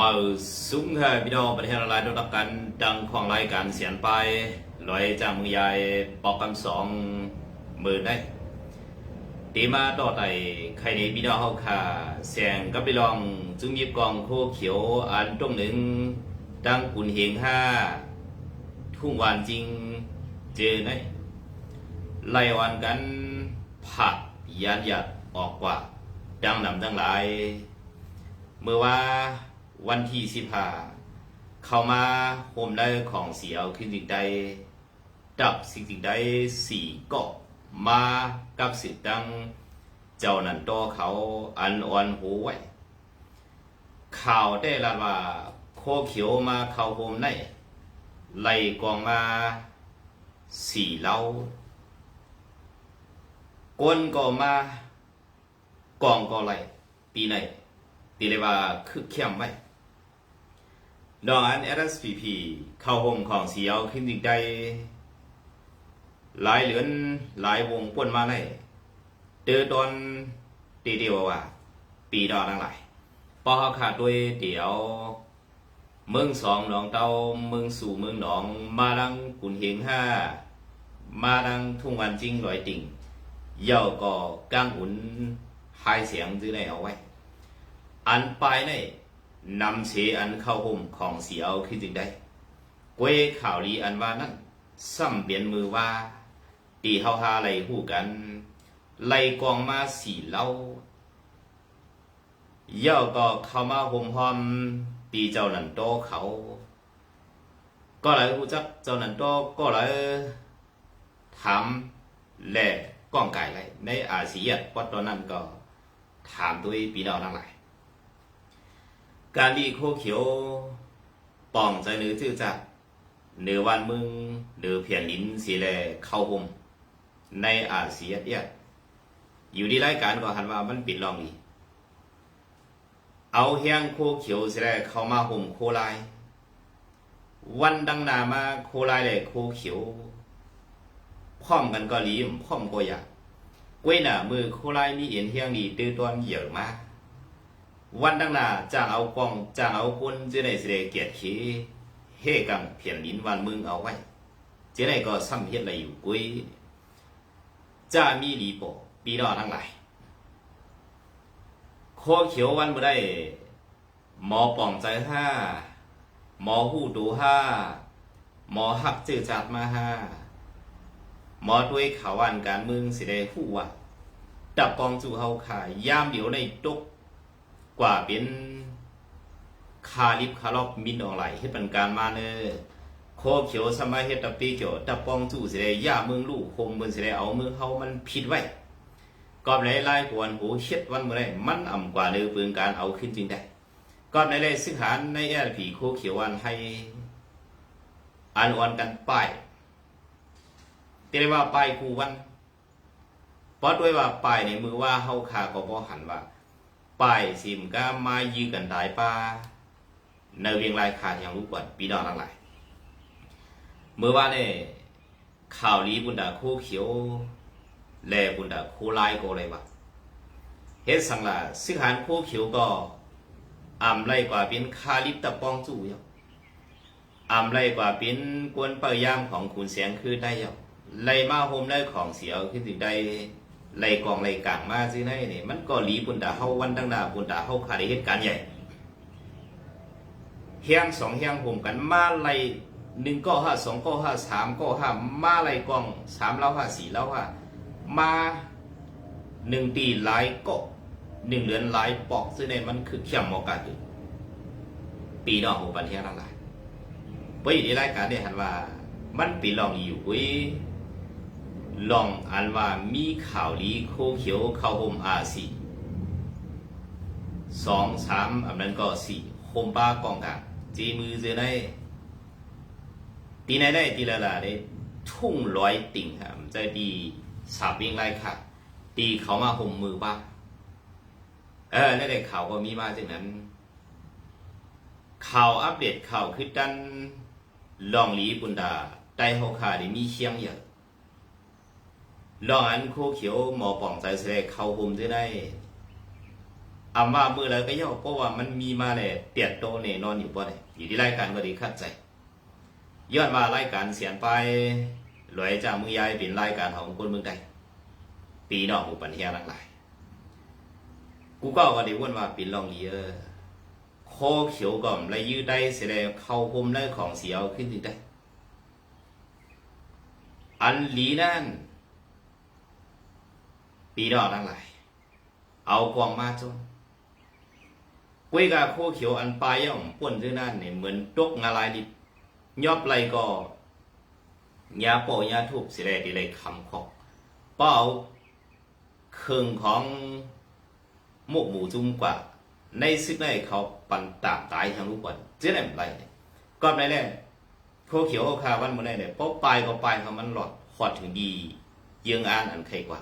มาสูงให้พี่น้องประเทศอะไรต้องรับกันดังของรายการเสียนไปลอยจากมือยายปอกคำสองมื่นได้ตีมาต่อไต่ใครในพี่น้องเขาค่ะเสียงกับพี่ลองจุงยิบกองโคเขียวอันตรงหนึ่งดังกุนเฮงห้าทุ่งวานจริงเจอไหนไล่วันกันผัดยานหยัดออกกว่า ดังนำทั้งหลาย เมื่อว่า วันที่สิบห้าเข้ามาโฮมได้ของเสียวขึ้นสิ่งใดดับสิ่งสิ่งใดสี่ก็มากับสิทธิ์ดังเจ้านันโตเขาอันอ่อนหูไว้ข่าวได้ละว่าโคเขียวมาเข้าโฮมในไล่กองมาสี่เล้ากวนก็มากองก็ไหลปีไหนตีเลยว่าคึกเข้มไว้ ดองอัน SSPP เข้าห้องของเสียวขึ้นอีกได้หลายเหลือนหลายวงป่วนมาเลยเจอตอนตีเดียวว่า ปีดอทั้งหลายพอขาขาดด้วยเดี๋ยว เมืองสองหนองเตาเมืองสู่เมืองหนอง มาดังกุนเฮงห้า มาดังทุ่งวันจริงลอยติ่งเย่าก็ก้างอุ่นหายเสียงจื้อในเอาไว้ อันปลายใน นำเสอันเข้าห่มของเสียวขึ้นจึงได้กวยข่าวลีอันว่านั้นซ้ำเปลี่ยนมือว่า ตีเฮาหาไหลหู้กัน ไล่กองมาสี่เล่าเย่าก็เข้ามาห่มหอม ตีเจ้านันโตเขา ก็เลยรู้จักเจ้านันโตก็เลถามแหล่ก้องไก่ไรในอาเซียนวัดตอนนั้นก็ถามด้วยปีดาวทั้งหลาย การดีโคเขียวป่องใจเนื้อจื้อจักเนื้อวันมึงเนื้อเพียนลิ้นสีแลเข้าหมในอาเซียเนี่ยอยู่ที่รายการก็หันว่ามันปิดลองดีเอาเฮียงโคเขียวสิแลเข้ามาห่มโคลาย วันดังหนามาโคลายเลยโคเขียวพร้อมกันก็ลีมพร้อมก็อยากกล้วยหน้ามือโคลายนี่เอ็นเฮียงนี่ตื้อตอนเยอะมาก วันดังหนาจ้างเอากองจ้างเอาคนจะได้เสได็จเกียรติขีเฮกังเพียนลินวันมึงเอาไว้จะได้ก็ซ้ำเฮ็ดอะไรอยู่กุ้ยจ้ามีลีโปปีดอทั้งหลายโคเขียววันบ่ได้หมอป่องใจห้าหมอหูดูห้าหมอหักจื้อจัดมาห้าหมอด้วยข่าววันการเมืองสิได้ฮู้ว่าดับกองจู่เฮาขายยามเดียวในตก กว่าเป็นคาลิบคาลอบมินออนไลเฮ็ดเป็นการมาเนอโคเขียวสมัยเฮ็ดตะปีเกี่ยวดับปองจู่สิได้ย่าเมืองลูกคงมันสิได้เอาเมืองเฮามันผิดไว้กอบไหนลายกวนหูเฮ็ดวันเมื่อไรมันอ่ำกว่าเรือปืนการเอาขึ้นจริงได้กอบไหนเลยซึ่งหารในแอร์ผีโคเขียววันให้อ่านอ่อนกันป้ายเรียกว่าป้ายคู่วันเพราะด้วยว่าป้ายในมือว่าเฮาขาก็บ่หันว่า ปสิมก็มายือกันได้ป้าในเวียงรายขาดอย่างรู้ก่อนปีดอนทั้งหลายเมื่อว่าเนี่ยข่าวลีบุนดาโคเขียวแลบุนดาโคลายก็อะไรวะเฮ็ดสังละซึ่งหันโคเขียวก็อ่ำไรกว่าเป็นคาลิปตะปองจู่ยอ่ำไรกว่าเป็นกวนเปยามของขุนเสียงคือได้ย่อไล่มาโฮมได้ของเสียวขึ้นถึงได้ ไล่กองไล่กลางมาซิไหนนี่มันก็หลีปุ่นตาเฮาวันดังหน้าปุ่นตาเฮาขาดเหตุการณ์ใหญ่เฮียงสองเฮียงผมกันมาไล่หนึ่งก็ห้าสองก็ห้าสามก็ห้ามาไล่กองสามเล่าห้าสี่เล่าห้ามาหนึ่งตีหลายก็หนึ่งเหลือนหลายปอกซึ่งในมันคือเขี่ยมโอกาสอยู่ปีนอกของประเทศละลายเพราะอยู่ในรายการเนี่ยหันว่ามันปีลองอยู่เว้ย ลองอันว่ามีข่าวลีโคเขียวเข้าโฮมอาสี่สองสามอันนั้นก็สี่โฮมป้ากองกลางจีมือเจอได้ตีไหนได้ตีละละได้ทุ่งร้อยติ่งครับจะดีสาบวิ่งไล่ค่ะตีเขามาโฮมมือป้าเออนั่นแหละข่าวก็มีมาจากนั้น ข่าวอัปเดตข่าวคือดันลองลีบุนดาได้เฮาขาได้มีเชียงเยอะ ลองอันโคเขียวหมอป่องใจแสดงเข้าหุมจะได้อำว่ามือแล้วก็ย่อเพราะว่ามันมีมาแหละเตียดโตเนนอนอยู่บ่ได้อยู่ที่รายการก็ดีคัดใจย้อนว่ารายการเสียนไปหลอยจากมือยายเป็นรายการของคนเมืองใดปีนอกอุปันเฮียหลากหลาย กูก็ว่าได้วนว่าเป็นรองเยอะโคเขียวก่อมและยื้อได้เสียแล้วเข้าพมได้ของเสียวขึ้นถึงได้อันหลีนั่น ปีดอกทั้งหลาย เอากวางมาจนกุ้ยกาโคเขียวอันปลายย่อมป่วนที่นั่นเนี่ยเหมือนตกงาลายดิบยอบไรก็ยาโปยาทุบสิแลดีเลยคำขอกเป้าเครื่องของหมกหมูจุ่มกว่า ในซึกในเขาปันตามตายทั้งลูกวันเจ๊ไหนไรเนี่ยก็ในแรกโคเขียวโคคาวันมันได้เนี่ยเพราะปลายก็ปลายเขามันหลอดหอดถึงดี เยืองอ่านอันใครกว่า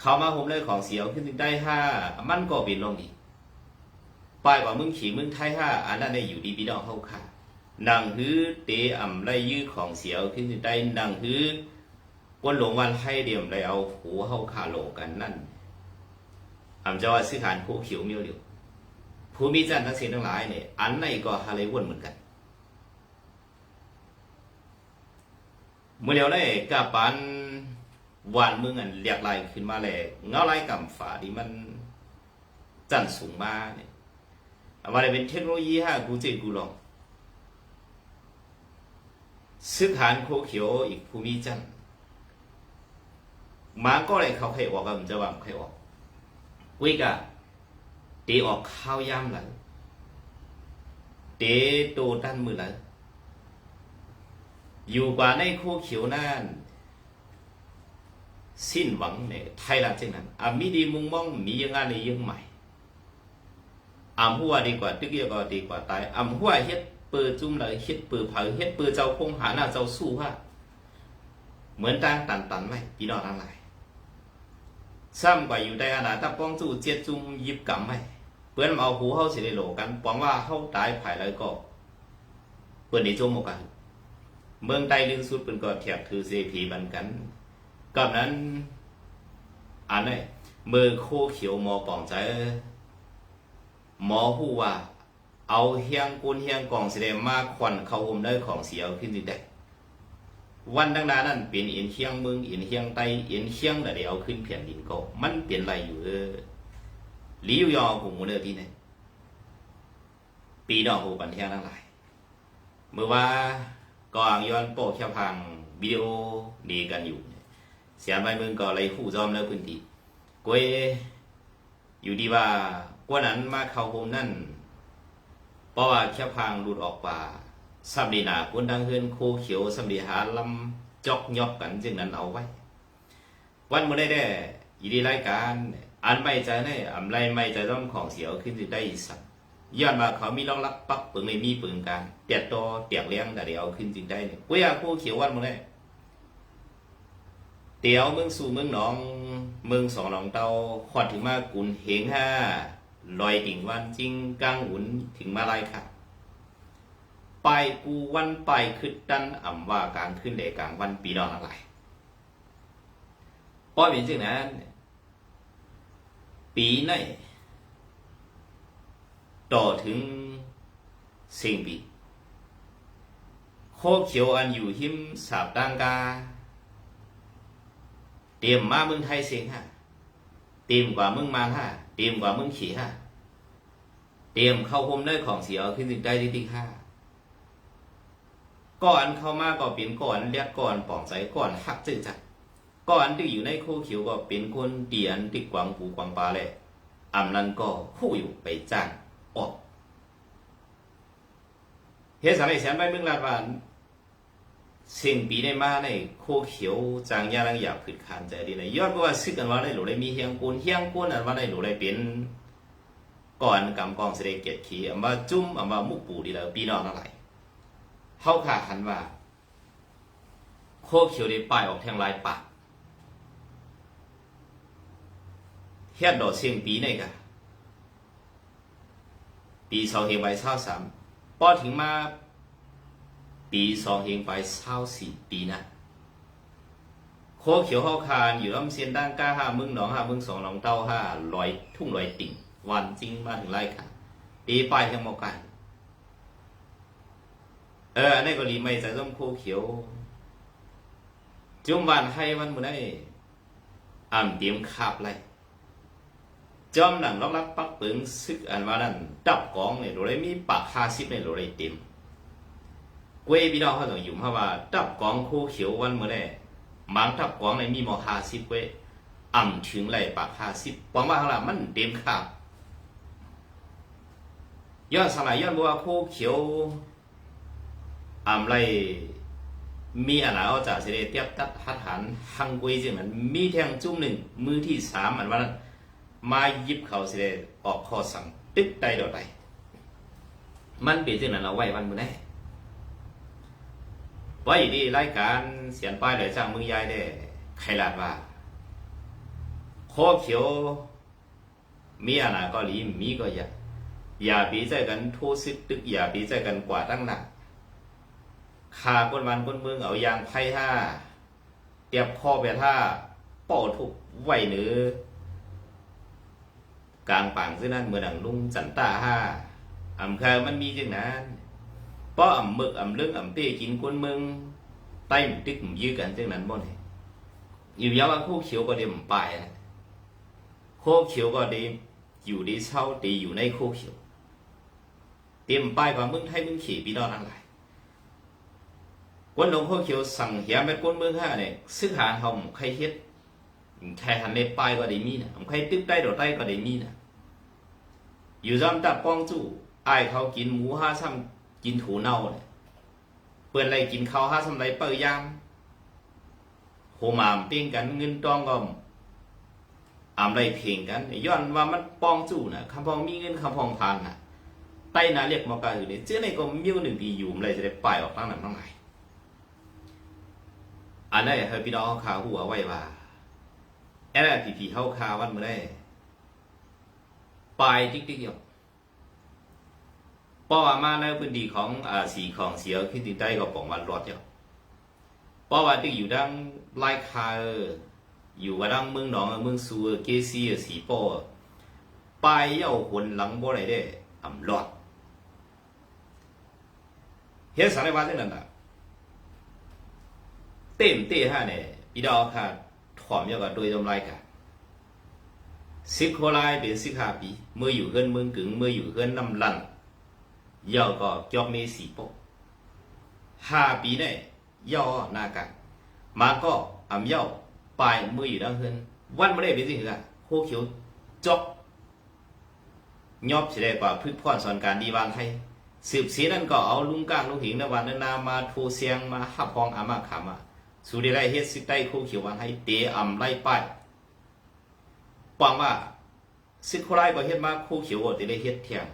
เขามาผมเลยของเสียวขึ้นได้ห้ามันก็เป็นลงดีปลายกว่ามึงขี่มึงไทยห้าอันนั้นได้อยู่ดีพี่น้องเข้าค่านังฮือเตะอ่ำไรยื้อของเสียวขึ้นได้นังฮือวันหลงวันให้เดียมเลยเอาหูเข้าขาโหลกันนั่นอ่ำจะว่าซื้อขานผู้เขียวเมียวเดียวผู้มีจันทร์ทั้งสิ้นทั้งหลายเนี่ยอันไหนก็ฮาเลยวนเหมือนกันเมื่อเดียวเลยกับปัน หวานมึงอันเรียกลายขึ้นมาแหละเงาลายกำฝาที่มันจันสูงมากเนี่ยอามาเลยเป็นเทคโนโลยีฮะกูเจกูลองซื้อขานโคเขียวอีกภูมิจันทร์มาก็เลยเขาใครออกกันจะว่าใครออกวิกะตีออกข้าวย่ำหลังเตะโตด้านมือหลังอยู่กว่าในโคเขียวนั่น สิ้นหวังเนี่ยไทยละเช่นนั้นอามีดีมุงมองมียังงานในยังใหม่อำหัวดีกว่าตึกเยวก็ดีกว่าตายอำหัวเฮ็ดเปิดจุ่มเลยเฮ็ดเปิดเผาเฮ็ดเปิดเจ้าคงหาหน้าเจ้าสู้ว่า เหมือนตังตันตันไหมพี่น้องทั้งหลายซ้ำกว่าอยู่ได้อาณาถ้าป้องจู่เจ็ดจุ่มยิบกำไหมเพื่อนมาเอาหูเข้าสิได้โหลกันปองว่าเข้าตายภายแล้วก็เพื่อนในจมกัน เมืองใต้ลึงสุดเป็นก็แถบถือเซพีบันกัน กับนั้นอันนี้มือโคเขียวหมอปองใจหมอผู้ว่า เอาเฮียงกุนเฮียงกองแสดงมากควันเข้าหมได้ของเสียวขึ้นดิได้วันดังนั้นนั่นเป็นเอ็นเฮียงมืองเอ็นเฮียงไตเอ็นเฮียงแต่เดี๋ยวขึ้นแผ่นดินก็มันเปลี่ยนอะไรอยู่เออลิวยอกูมูเนอที่ไหนปีดอกหูปันเทียงทั้งหลายเมื่อว่าก็อ่างย้อนโปกแค่พังวิดีโอดีกันอยู่ เสียไปมึงก็เลยคู่จอมแล้วพื้นที่กวยอยู่ดีว่ากว่านั้นมาเข้าโฮมนั่นเพราะว่าแค่พังหลุดออกป่าสัมดีนาคนดังเฮือนโคเขียวสัมดีหาลำจอกยอกกันจึงนั้นเอาไว้ วันมื่อได้ได้ยีดีรายการอันไม่ใจได้อำไรไม่ใจต้องของเสียวขึ้นได้สักย้อนมาเขามีรองรับปักปึงในมีปึงการเตียดตอเตียกเลี้ยงแต่เดี๋ยวขึ้นจริงได้เนี่ยกูอยากคู่เขียววันมึงเลย เตียวเมึงสู่เมึงหนอง เมึงสองหนองเตาขอดถึงมากุนเหงห้าลอยติ่งวันจริงกลางอุ่นถึงมาลายค่ะไปกูวันไปขึ้นดันอ่ำว่ากลางขึ้นเดกลางวันปีนอนอะไรป้อยเป็นจึงนั้น ปีไหนต่อถึงสิ่งปีโคเขียวอันอยู่หิมสาบตังกา เตรียมมาเมืองไทยเสียงฮะเตรียมกว่าเมืองมาฮะเตรียมกว่าเมืองขี่ฮะเตรียมเข้าคมได้ของเสียขึ้นถึงได้ที่ที่ห้าก่อนเข้ามาก็เป็นก่อนเรียกก่อนป่องใสก่อนหักจืดจัดก่อนที่อยู่ในโคเขียวก็เป็นคนเตียนติดกวางปูกวางปลาเลยอำนั้นก็ผู้อยู่ไปจ้างออกเฮ็ดสามัยแสนใบเมืองลาดวาน สิ่งปีได้มาในโคเขียวจางยาลังอยากผิดขานใจดีในยอดว่าซึกกันว่าได้หลูได้มีเฮียงกูนเฮียงกูนอันว่าได้หลูได้เป็นก่อนกำกองเสด็จเกียรติขีอันว่าจุ้มอันว่ามุกปูดีแล้วปีน้องอะไรเฮาขาหันว่า โคเขียวได้ป้ายออกแทงลายปากเฮ็ดดอกเสียงปีในกะปีสองเฮงไปเศร้าสามพอถึงมา ปีสองเฮงไปเศร้าสี่ปีนะโคเขียวเข้าคานอยู่ลำเซียนด้านก้าห้ามึงหนองห้ามึงสองหนองเต้าห้าลอยทุ่งลอยติ่ง วันจริงมาถึงไล่ค่ะตีป้ายยังมอไก่เอออันก็รีไม่ใส่ส้มโคเขียว จุ่มวันให้วันมื้อได้อ่ำเตรียมคาบเลยจอมหนังล็อกลักปักปึงซึกอันว่านั้นดับกองเนี่ยโดยมีปากห้าสิบในโดยเต็ม กวยพี่น้องเขาต้องอยู่เพราะว่าดับกองโคเขียววันเมื้อได้บางดับกองในมีหมอห้าสิบเว้ยอ่ำถึงไหลปากห้าสิบปองว่าเขาละมันเต็มคาบย้อนสลายย้อนบัวาโคเขียวอ่ำไรมีอันไหนเอาจากเสด็จเทียบตัดหัดหันหังกวยจึงนั้นมีแทงจุ่มหนึ่งมือที่สามอันว่ามายิบเขาเสด็จออกข้อสั่งตึกใดดอกใดมันเป็นจึงนั้นเอาไหววันมือแน่ ไว้ดีรายการเสียนป้ายเลยจ้างมือยายได้ใครลาดว่าโคเขียวมีอันไหนก็หลีมีก็อย่าอย่าปีใจกันทษซึกตึกอย่าปีใจกันกว่าตั้งหนักขาคนวันคนเมืองเอายางไพ่ห้าเตียบข้อไปท่าป่อทุกไหวเหนือกลางป่างซึ่งนั้นเมือดังลุงจันตาห้าอ่ำคามันมีจังนั้น ป้ออ่ำมึกอ่ำลึกอ่ำเปี้ยจินคนมึงใต้ติ๊กยื้อกันเรื่องนั้นบ่เนี่ยอยู่ยาวคู่เขียวก็ดีมันไปโคเขียวก็ดีอยู่ดีเช่าดีอยู่ในโคเขียว เตรียมป้ายว่ามึงให้มึงขี่ปีนองนั่งไหลวนหลวงพ่เขียวสั่งเหยียแม่ก้นมึงฮะเนี่ยซื้อหาหอมใครเฮ็ดใครหันในป้ายก็ได้มีนะใครตึ๊บได้ดอได้ก็ได้มีนะอยู่จอมตับป้องจู่ไอเขากินหมูห้าซ้ำ กินถูเน่าเนี่ยเปิดอะไรกินข้าวห้าซ้ำไรเปิดยามโหมามเปี้ยงกันเงินตองก็อามไรเพลงกันย้อนว่ามันปองจู่น่ะคำพองมีเงินคำพองพันน่ะใต้นาเรียกมากาอยู่เนี่ยเจ้าในก็มิ้วหนึ่งดีอยู่อะไรจะได้ป้ายออกตั้งหนั้นตั้งไหนอันนี้ให้พี่น้องข่าวหัวไว้ว่าแอร์พีพีเข้าข่าววันเมื่อไรปลายติ๊กติ๊กเดียว ป้อว่ามาในพื้นที่ของอ่าสีของเสียวขึ้นติดใต้ก็ป่องวันรอดเดียวป้อว่าติ๊กอยู่ดังไล่คาออยู่ว่าดังเมืองหนองเมืองซูเกซีสีป้อปลายเย้าหนหลังบ่ไรได้อ่ำรอดเฮ็ดสันนิบาตนั่นน่ะเต็มเต้ฮะเนี่ยพี่ดอกค่ะถอมเยากับโดยตำไรค่ะสิบโคลายเป็นสิบห้าปีเมื่ออยู่เฮือนเมืองกึ่งเมื่ออยู่เฮือนน้ำลัน ยอก็จอกเมสีโปกห้าปีนี่ยย่อหน้ากันมาก็อำเย่าปลายเมื่ออยู่ดังเฮือนวันไม่ได้เป็นสิ่งค่ะโคเขียวจอกยอบเฉลยกว่าพึกพรสอนการดีวานไทยสืบเสียนั่นก็เอาลุงก้างลุงหิงนวันนามาโทเสียงมาหับพองอามาขามาสุดได้เฮ็ดสิใต้คู่เขียววันให้เตะอ่ำไล่ป้ายปองว่าสิโคไลก็เฮ็ดมาคู่เขียวก็ได้เฮ็ดเทียง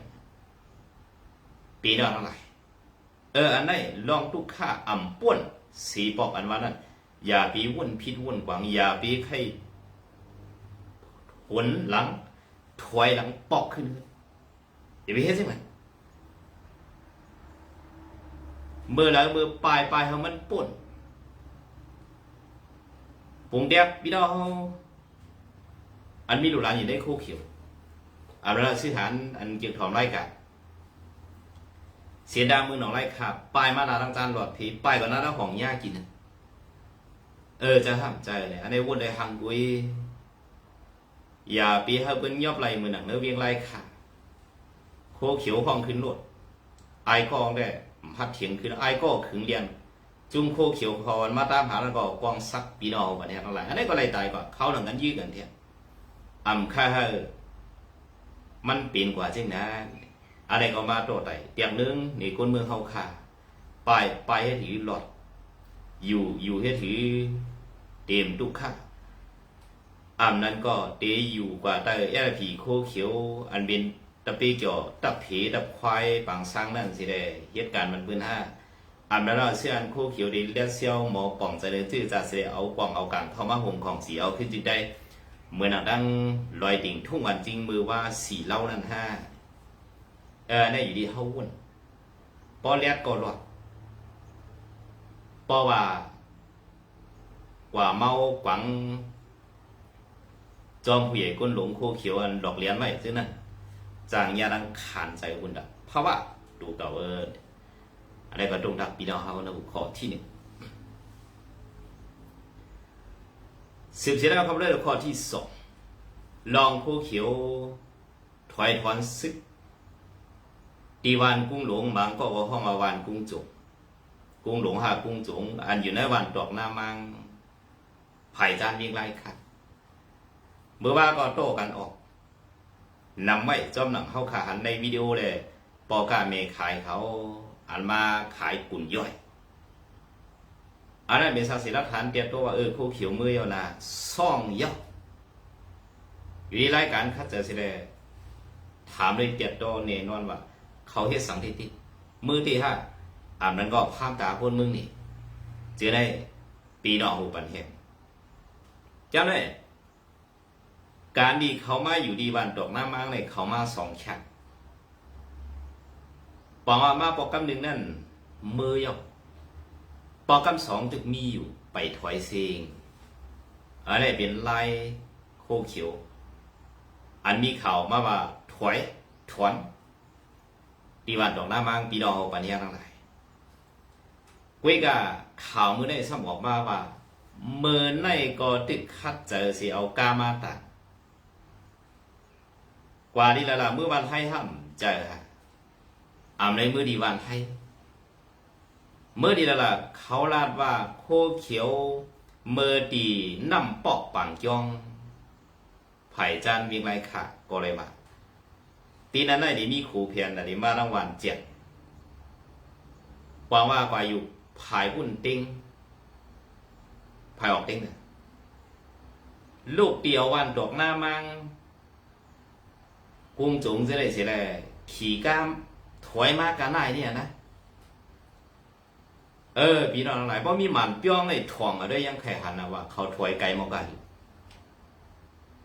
ปีนั้นอะไรเอออันไหนลองทุกข้าอ่ำป้วนสีปอกอันว่านั้นอย่าปีวุ่นพิษวุ่นกวางอย่าปีไข่หนหลังถอยหลังปอกขึ้นอย่าไปเฮ็ดใช่ไหมเมื่อแล้วเมื่อปลายปลายของมันป่นปุ่งเดียบพี่น้องอันมีลูกหลานอยู่ในโคเขียวอันนั้นสิฐานอันเกี่ยวถอมไร่กัน เสียดามือหนองไรขาบปลายมานาตั้งจานหลอดผีปลายก่อนหน้าแล้วของย่ากิน เออจะทำใจเลยอันนี้วุ่นได้หังกุยอย่าปีให้เปิ้นยอบไรมือหนังเนื้อเวียงไรขาโคเขียวห้องขึ้นรถไอ้กองได้พัดเถียงขึ้นไอ้ก็ขึงเรียนจุ่มโคเขียวคอนมาตามหาแล้วก็กองซักปีนอวันนี้ทั้งหลายอันนี้ก็เลยตายก่อนเขาหนังกันยื้อกันเทียอ่ำค่าเฮอมันเปลี่ยนกว่าจริงนะ อะไรก็มาโตไตเตียงนึงนี่คนเมืองเฮาค่าไปไปให้ถือหลอด อยู่อยู่ให้ถือเต็มทุกข้าอ่ำนั้นก็เตอยู่กว่าแต่แอผีโคเขียว อันเป็นตะปีเกี่ยวตับผีตับควายปางสร้างนั่นสิได้เหตุการณ์มันปืนห้าอันนั้นเราเสื้ออันโคเขียวดีเลียเซียวหมอป่องเจริญชื่อจะเสียเอาป่องเอาการเข้ามาห่มของสีเอาขึ้นจิตได้เมื่อนดังลอยติ่งทุ่งวันจริงมือว่าสีเล่านั่นห้า เออเนี่ยอยู่ดีเฮาวุ่นปอเลียดก็หลอดปอว่า กว่าเมากวัง จอมผู้ใหญ่ก้นหลงโคเขียวอันดอกเลี้ยนไว้ซึ่งนั่นจางยาดังขานใจคุณดับเพราะว่าดูเก่าเอออะไรก็ตรงดักปีน้องเฮานะข้อที่หนึ่งสืบเสียแล้วครับเรื่องข้อที่สองลองคู่เขียวถอยถอนซึก ตีวานกุ้งหลวงบางก็ว่าห้องมาวานกุ้งจงกุ้งหลวงหากุ้งจงอันอยู่ในวันดอกหน้ามังไผ่จานวิ่งไล่ขัดเมื่อว่าก็โต้กันออกนำไว้จอมหนังเข้าขาหันในวิดีโอเลยปอกาเมขายเขาอันมาขายกุ่นย่อยอันนั้นเป็นสักศิลฐานเตรียมตัวว่าเออคู่เขียวมือยานะซ่องยาอยู่ในรายการคัดเจอสิเลยถามเลยเตรียมตัวเนนอนว่า เขาเฮ็ดสังทิติมือที่ห้าอ่านนั้นก็ภาพตาคนมึงนี่เจอได้ปีนอกหูปันเห็นเจ้าเนี่ยการดีเขามาอยู่ดีวันตกหน้ามังเลยเขามาสองชั้นปองมาปอกกำหนึ่งนั่นมือยกปอกกำสองจึกมีอยู่ไปถอยเซงอะไรเป็นลายโคเขียว อันมีข่าวมาว่าถอยถอน ปีวันดอกหน้ามังปีดอกเอาปัญญาทั้งหลายกุ้ยกะข่าวมือในสมบอกมาว่าเมื่อในก็ติดคัดเจอสิเอากามาตัดกว่านี้ละล่ะเมื่อวันให้ห้ำเจออำในมือดีวันให้เมื่อดีละล่ะเขาลาดว่าโคเขียวเมื่อดีน้ำปอกปังจองไผ่จานวิ่งไรค่ะก็เลยมา ตีนั้นได้ดีมีครูเพียนแต่ดีมารางวัลเจ็ดวังว่ากว่าอยู่ผายหุ่นติ้งผายออกติ้งเนี่ยลูกเดียววันดอกหน้ามังกุ้งจุงจะได้เสียแหละขี่ก้ามถอยมากกันได้เนี่ยนะ เออพี่น้องหลายเพราะมีหมันเปี้ยงในถ่วงอะด้วยยังแข่หันนะว่า เขาถอยไกลมากกัน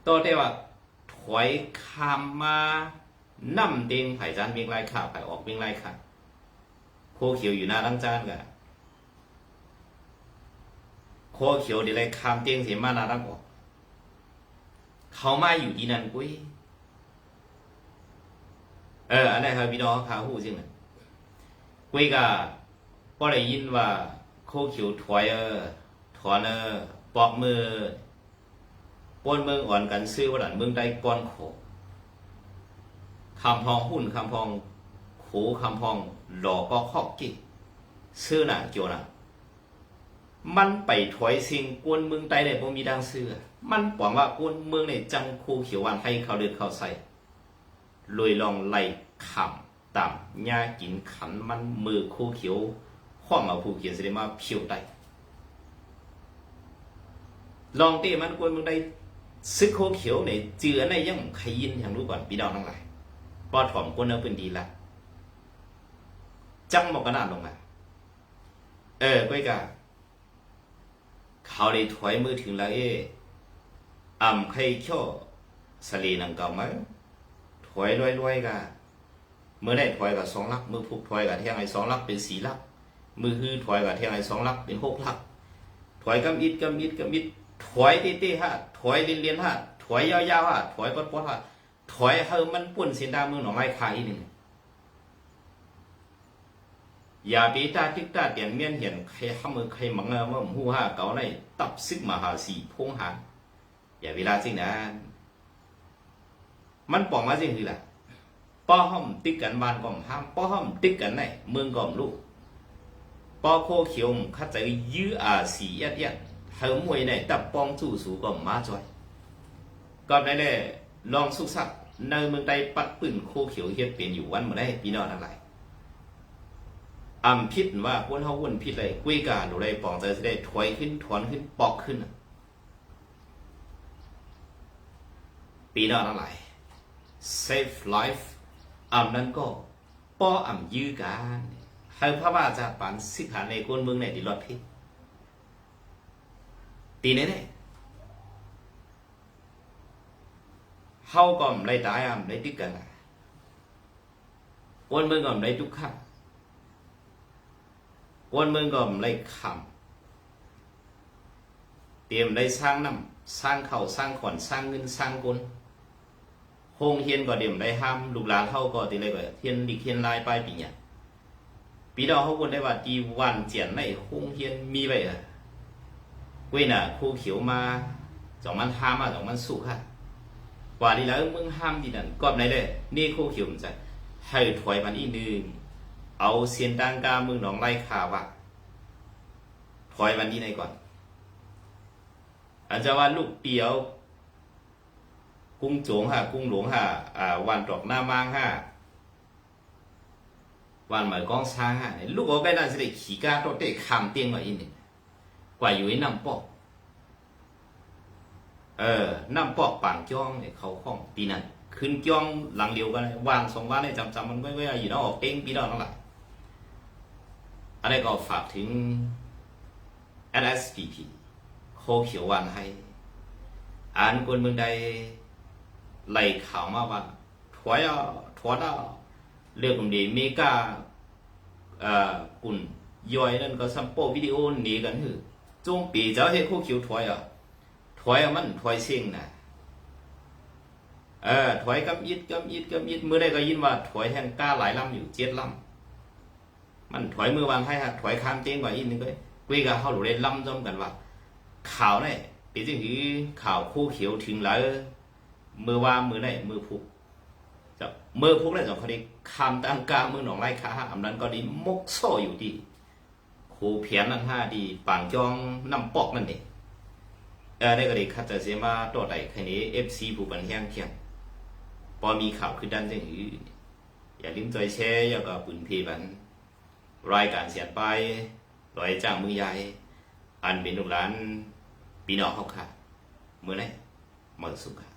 ตัวเดียวว่าถอยคามมา นั่มเด้งไผ่จานวิ่งไล่ขาไผ่ออกวิ่งไล่ขาโคเขียวอยู่หน้าตั้งจานกะโคเขียวดีเลยคามเตียงเสียมาหน้าตั้งออก เขามาอยู่ที่นั่นกุ้ยเอออันนี้ครับพี่น้องขาหูจริงนะกุ้ยกะพอได้ยินว่า โคเขียวถอยเออถอนเออปอกมือปนเมืองอ่อนกันซื้อว่าหลันเมืองใดก้อนโข คำพองหุ่นคำพองโขคำพองหลอกก็คอกกี่ซื้อหน่ะเกี่ยวหน่ะมันไปถอยสิ่งกวนเมืองใดได้บ่มีดังซื้อมันหวังว่ากวนเมืองในจังคูเขียววันให้เขาเดือดเขาใส่ลอยลองไล่ขำต่ำหญ้ากินขันมันมือคู่เขียวข้อมาผู้เขียนเสิได้มาเพียวได้ลองเตะมันกวนเมืองใดซึกโคเขียวเนี่ยเจือในยังขยินอย่างรู้ก่อนพี่น้องทั้งหลาย ปอถ่อมกวนเอาเป็นดีละจังบอกกันนาดลงมาเออก้อยกาเขาได้ถอยมือถึงแล้วเออ่ำใครเขียวสลีนังเก่าไหมถอยรวยๆกะเมื่อได้ถอยกับสองลักมือพุกถอยกับเที่ยงไอ้สองลักเป็นสีลักมือฮือถอยกับเที่ยงไอ้สองลักเป็นหกลักถอยกำอิดกำอิดกำอิดถอยเต้ๆฮะถอยเลียนเลียนๆฮะถอยยาวๆฮะถอยปดๆฮะ ถอยเฮอมันปุ่นเสินดามือหน่อไม้คาอีหนึ่งอย่าไปตาติกตาเตียนเมียนเห็นใครห้ามือใครมังเงาว่าหูห้าเก่าในตับซึกมหาสีพงหางอย่าเวลาจริงนะมันปองมาจริงคือละป้อห้อมติ๊กกันบ้านก่อมห้ามป้อห้อมติ๊กกันในเมืองก่อมลูกป้อโคเขียวข้าใจยื้ออาสียัดยัดเฮมวยในตับปองจู่สูก็มมาจ่อยก่อนได้เลยลองสุกสัก ในเมืองใดปัดปืนโคเขียวเฮ็ดเป็นอยู่วันมาได้พี่น้องทั้งหลายอำพิษว่าคนเฮาวนพิษเลยกุ้ยกาหรือไรปองจะได้ถอยขึ้นถอนขึ้นปอกขึ้นปีน้องทั้งหลาย save life อำนั้นก็ป้ออำยื้อการให้พระบาจาปันสิขาในคนเมืองในดิลอดพิษตี เฮาก็ไม่ตายอะไม่ติดกันกวนเมืองก็ไม่ทุกข์กวนเมืองก็ไม่ขำเตรียมได้สร้างน้ำสร้างเข่าสร้างขอนสร้างเงินสร้างคนโฮงเฮียนก็เดียมได้ห้ามลูกหลานเฮาก็ตีเลยก็เฮียนดิเฮียนลายไปปีเนี่ยปีดอเฮาคนได้ว่าจีวันเจียนในโฮงเฮียนมีไว้อะเว้ยน่ะคู่เขียวมาสองมันทามาสองมันสุขค่ะ กว่าดีแล้วมึงห้ามดีนั่นกอบไหนเลยนี่ครูเขียวมันจะให้ถอยมันอีนึงเอาเสียนดังกามึงหนองไล่ข่าวว่าถอยมันที่ไหนก่อนอาจจะว่าลูกเปียว กุ้งโจงฮะกุ้งหลวงฮะอ่าวันดอกหน้ามางฮะวันหมายกองช้างฮะลูกเอาไปนั่นสิได้ขี่กาโตเตะคำเตียงกว่าอีนี่กว่าอยู่ไอ้น้ำปอก เออน้ำปอกปางจ้องเนี่ยเขาข้องปีนั้นขึ้นจ้องหลังเดียวกันวางสองวันเนี่ยจำจำมันไว้ไว้อยู่นออกเองปีนั้นนั่นแหละอะไรก็ฝากถึง NSPP โคเขียววันให้ อ่านคนเมืองใดไหลข่าวมาว่าถอยอะถอยอะเรื่องของดีเมกาเอ่อกุ่นย่อยนั่นก็ซัมโปวิดีโอหนีกันหือจงปีเจ้าให้คู่คิวถอยอะ ถอยมันถอยเสียงนะเออถอยกำยิดกำยิดกำยิดมือได้ก็ยินว่าถอยแห่งก้าหลายลำอยู่เจ็ดลำมันถอยมือวางให้ฮะถอยข้ามเตียงกว่าอีกนึงก็กุยกับเขาหลุดเลยลำจอมกันว่าข่าวเนี่ยปีที่คือข่าวคู่เขียวถึงแล้วมือว่ามือได้มือพุกจะมือพุกได้สองคดีคำตั้งกลางมือหนองไร่ขาอำนั้นก็ดีมกโซ่อยู่ดีครูเพียนนั่นห้าดีป่างจองน้ำปอกนั่นเอง เออได้ก็ดีคัดจะเสียมาตัวใดคันนี้เอฟซีผู้บันแห้งเทียงพอมีข่าวคือด้านเรื่องอื่นอย่าลืมใจแชร์แล้วก็ปุ่นเพบัน รายการเสียไปรอยจ้างมือใหญ่อันเป็นลูกหลานพี่น้องเขาค่ะเมื่อไหร่มาสุขค่ะ